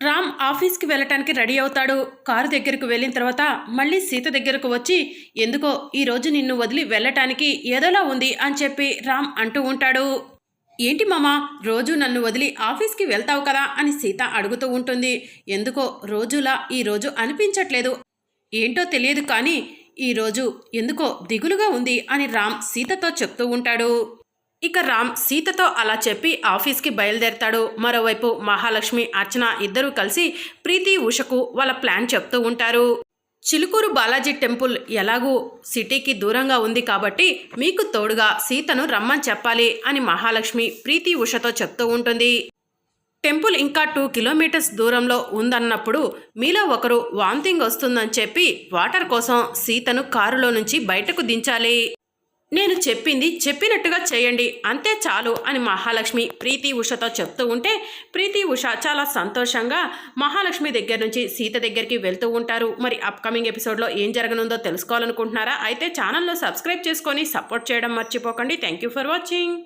రామ్ ఆఫీస్కి వెళ్ళటానికి రెడీ అవుతాడు. కారు దగ్గరకు వెళ్ళిన తర్వాత మళ్ళీ సీత దగ్గరకు వచ్చి ఎందుకో ఈరోజు నిన్ను వదిలి వెళ్ళటానికి ఏదోలా ఉంది అని చెప్పి రామ్ అంటూ ఉంటాడు. ఏంటి మామ రోజు నన్ను వదిలి ఆఫీస్కి వెళ్తావు కదా అని సీత అడుగుతూ ఉంటుంది. ఎందుకో రోజులా ఈరోజు అనిపించట్లేదు. ఏంటో తెలియదు కానీ ఈరోజు ఎందుకో దిగులుగా ఉంది అని రామ్ సీతతో చెప్తూ ఉంటాడు. ఇక రామ్ సీతతో అలా చెప్పి ఆఫీస్కి బయలుదేరతాడు. మరోవైపు మహాలక్ష్మి అర్చన ఇద్దరూ కలిసి ప్రీతి ఉషకు వాళ్ళ ప్లాన్ చెప్తూ ఉంటారు. చిలుకూరు బాలాజీ టెంపుల్ ఎలాగూ సిటీకి దూరంగా ఉంది కాబట్టి మీకు తోడుగా సీతను రమ్మని చెప్పాలి అని మహాలక్ష్మి ప్రీతి ఉషతో చెప్తూ ఉంటుంది. టెంపుల్ ఇంకా టూ కిలోమీటర్స్ దూరంలో ఉందన్నప్పుడు మీలో ఒకరు వాంతింగ్ వస్తుందని చెప్పి వాటర్ కోసం సీతను కారులో నుంచి బయటకు దించాలి. నేను చెప్పింది చెప్పినట్టుగా చేయండి అంతే చాలు అని మహాలక్ష్మి ప్రీతి ఉషతో చెప్తూ ఉంటే ప్రీతి ఉష చాలా సంతోషంగా మహాలక్ష్మి దగ్గర నుంచి సీత దగ్గరికి వెళ్తూ ఉంటారు. మరి అప్కమింగ్ ఎపిసోడ్లో ఏం జరగనుందో తెలుసుకోవాలనుకుంటున్నారా? అయితే ఛానల్లో సబ్స్క్రైబ్ చేసుకొని సపోర్ట్ చేయడం మర్చిపోకండి. Thank you for watching